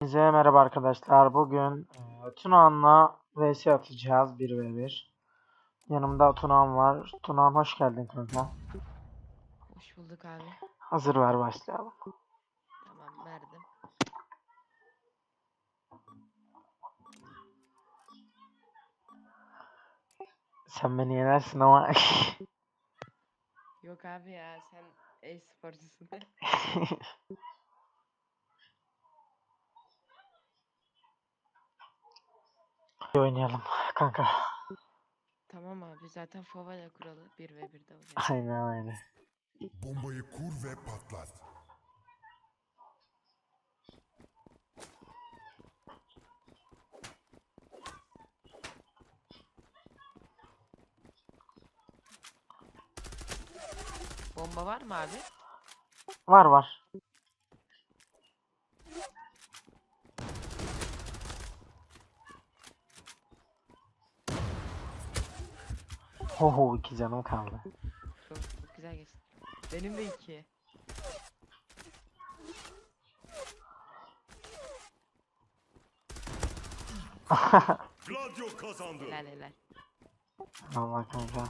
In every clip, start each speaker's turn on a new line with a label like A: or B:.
A: Hepinize merhaba arkadaşlar. Bugün e, Tunağan'la vs atacağız 1v1. Yanımda Tunağan var. Tunağan hoş geldin kanka.
B: Hoş bulduk abi.
A: Hazır ver başlayalım.
B: Tamam verdim.
A: Sen beni yenersin ama
B: Yok abi ya sen e-sporcusun.
A: oynayalım kanka.
B: tamam abi zaten Favala kuralı 1v1'de oluyor.
A: Aynen öyle.
C: Bombayı kur ve patlat.
B: Bomba var mı abi?
A: Var var. Oho iki canım kaldı.
B: Çok, çok güzel geçti. Benim de iki.
C: Gladio kazandı.
B: Helal helal.
A: Allah kanka.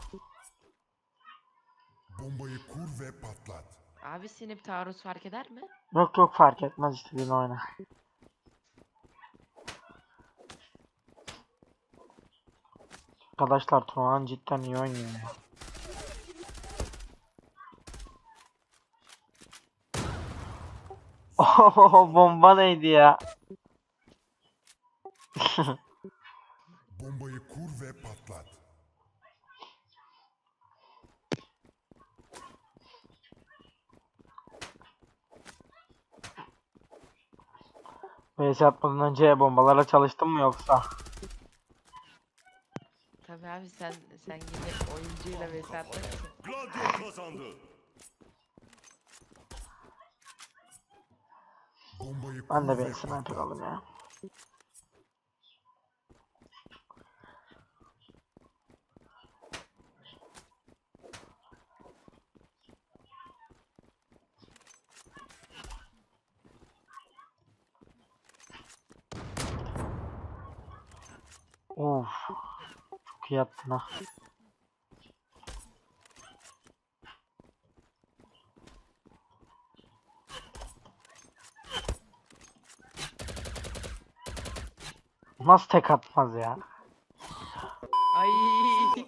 C: Bombayı kur ve patlat.
B: Abi sinip taarruz fark eder mi?
A: Yok yok fark etmez istediğin oyna. Arkadaşlar Tuğan cidden iyi oynuyor ya. Oho bomba neydi ya?
C: Bombayı kur ve patlat.
A: Vs atmadan önce bombalara çalıştın mı yoksa?
B: Abi sen sen gibi oyuncuyla vs için.
C: Gladio kazandı. Bombayı
A: Ben de bir sniper alayım ya. Of. Çok iyi attın ha. Nasıl tek atmaz ya?
B: Ay.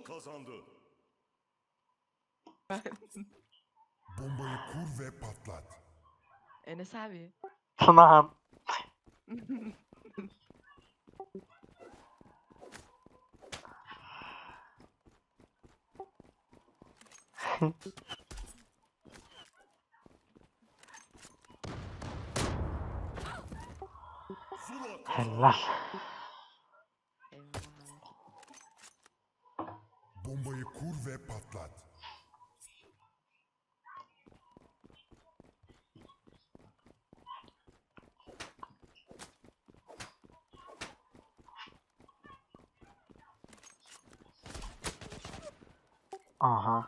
C: Kazandı. Bombayı kur ve patlat.
B: Enes abi.
A: Tunağan.
C: Zula kazandı.
A: Helal.
B: Eyvallah abi.
C: Bombayı kur ve patlat.
A: Aha.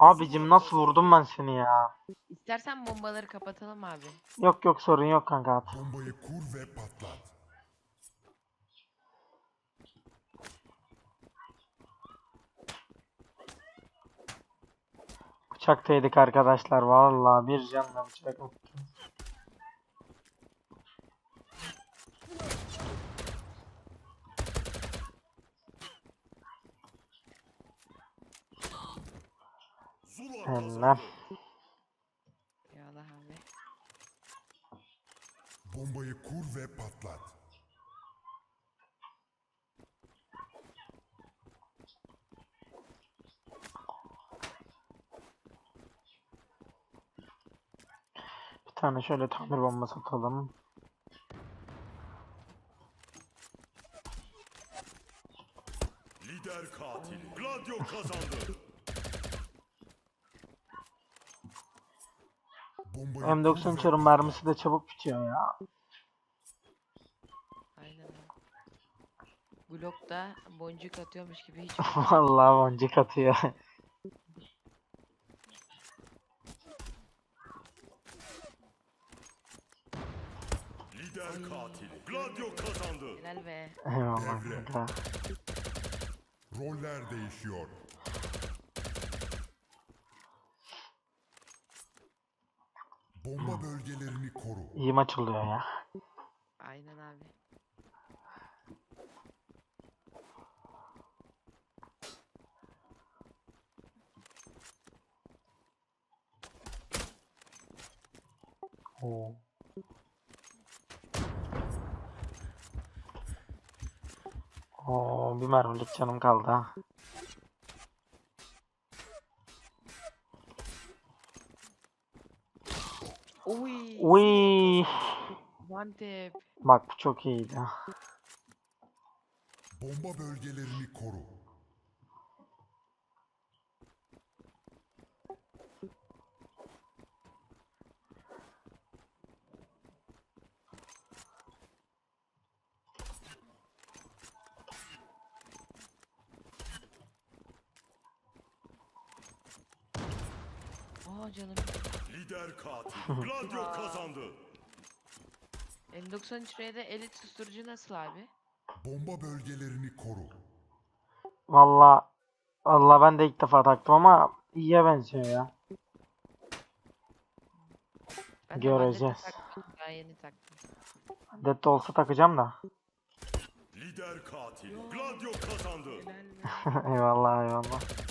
A: Abicim nasıl vurdum ben seni ya?
B: İstersen bombaları kapatalım abi.
A: Yok yok sorun yok kanka at.
C: Bombayı kur ve patlat.
A: Bıçaktaydık arkadaşlar vallahi bir canla bıçak attım.
C: Kazandı.
B: Eyvallah abi.
C: Bombayı kur ve patlat.
A: Bir tane şöyle tamir bombası atalım.
C: Lider katil. Gladio kazandı.
A: M90
C: kur ve
A: çarın mermisi de çabuk bitiyor ya.
B: Aynen. Glock'ta boncuk atıyormuş gibi hiç
A: Vallahi boncuk atıyor.
C: Lider katili. Gladio kazandı.
B: Helal be.
A: Eyvallah
C: Devre. Roller değişiyor. Bomba bölgelerini koru.
A: İyi maç oluyor ya.
B: Aynen abi.
A: Oo. Oo, bir mermilik canım kaldı ha.
B: Uy. One tap.
A: Bak bu çok iyiydi.
C: Bomba bölgelerini koru.
B: Aa canım.
C: Lider katil. Gladio kazandı.
B: M93R'de elit susturucu nasıl abi?
C: Bomba bölgelerini koru.
A: Valla valla ben de ilk defa taktım ama iyiye benziyor ya.
B: Ben de
A: Göreceğiz.
B: Bandit'i taktım, Daha yeni taktım.
A: Dead olsa takacağım da.
C: Lider katil. Gladio kazandı.
A: Eyvallah eyvallah.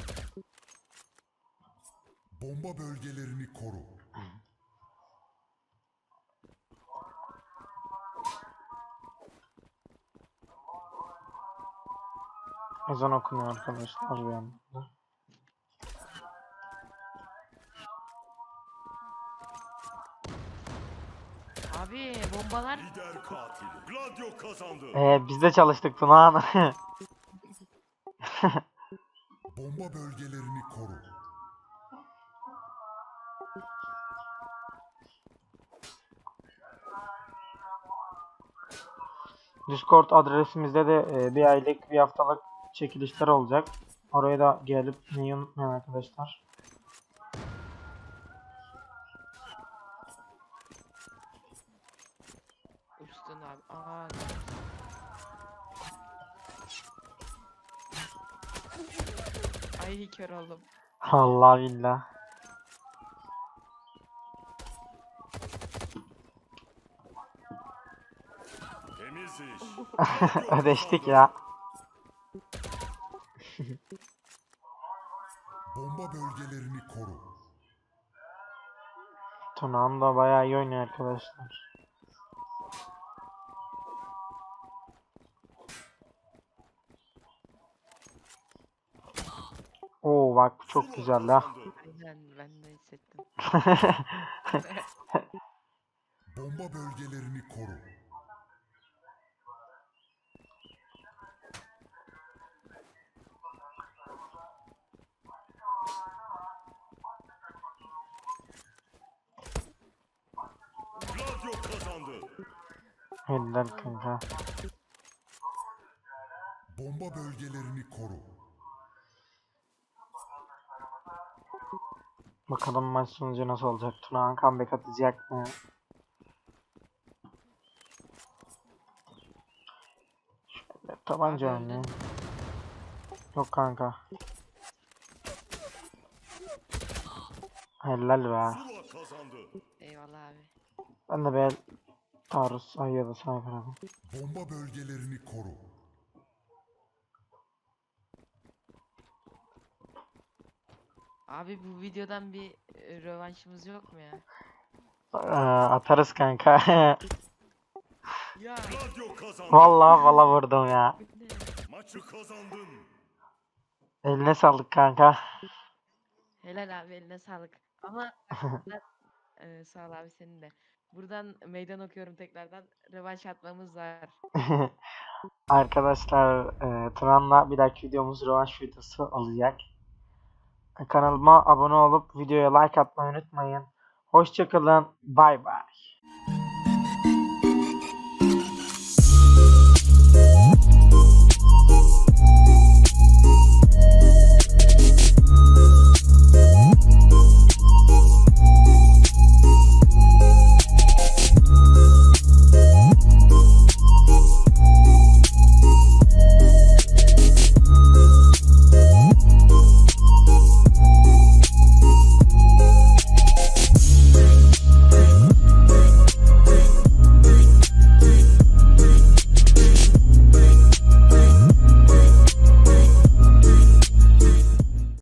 C: Bomba bölgelerini koru.
A: Ezan okunuyor arkadaşlar bir yandan.
B: Abi bombalar
C: Lider katil. Gladio kazandı.
A: Ee, biz de çalıştık Tuna.
C: Bomba bölgelerini koru.
A: Discord adresimizde de e, bir aylık bir haftalık çekilişler olacak. Oraya da gelip neyi unutmayın arkadaşlar.
B: uçtun abi. Aa. Ay kör oldum.
A: Allah billah. Ödeştik ya.
C: Bomba bölgelerini koru.
A: Tunağım da bayağı iyi oynuyor arkadaşlar. Oo bak bu çok güzel ha.
C: kazandı.
B: Aynen ben de hissettim.
C: Bomba bölgelerini koru. Gladio kazandı.
A: Helal kanka.
C: Bomba bölgelerini koru.
A: Bakalım maç sonucu nasıl olacak? Tunağan comeback atacak mı? Şöyle tabanca
B: öldün.
A: Yok kanka. Helal be.
B: Eyvallah abi.
A: Ben de bir taarruz ay ya da sniper alayım.
C: Bomba bölgelerini koru.
B: Abi bu videodan bir e, rövanşımız yok mu ya?
A: Ee, atarız kanka.
B: Ya.
C: Gladio kazandı.
A: vallahi valla vurdum ya.
C: Maçı kazandın.
A: Eline sağlık kanka.
B: Helal abi eline sağlık. Ama ben, e, sağ ol abi senin de. Buradan meydan okuyorum tekrardan. Rövanş atmamız var.
A: Arkadaşlar e, Tuna'nla bir dahaki videomuz rövanş videosu olacak. Kanalıma abone olup videoya like atmayı unutmayın. Hoşçakalın. Bay bay.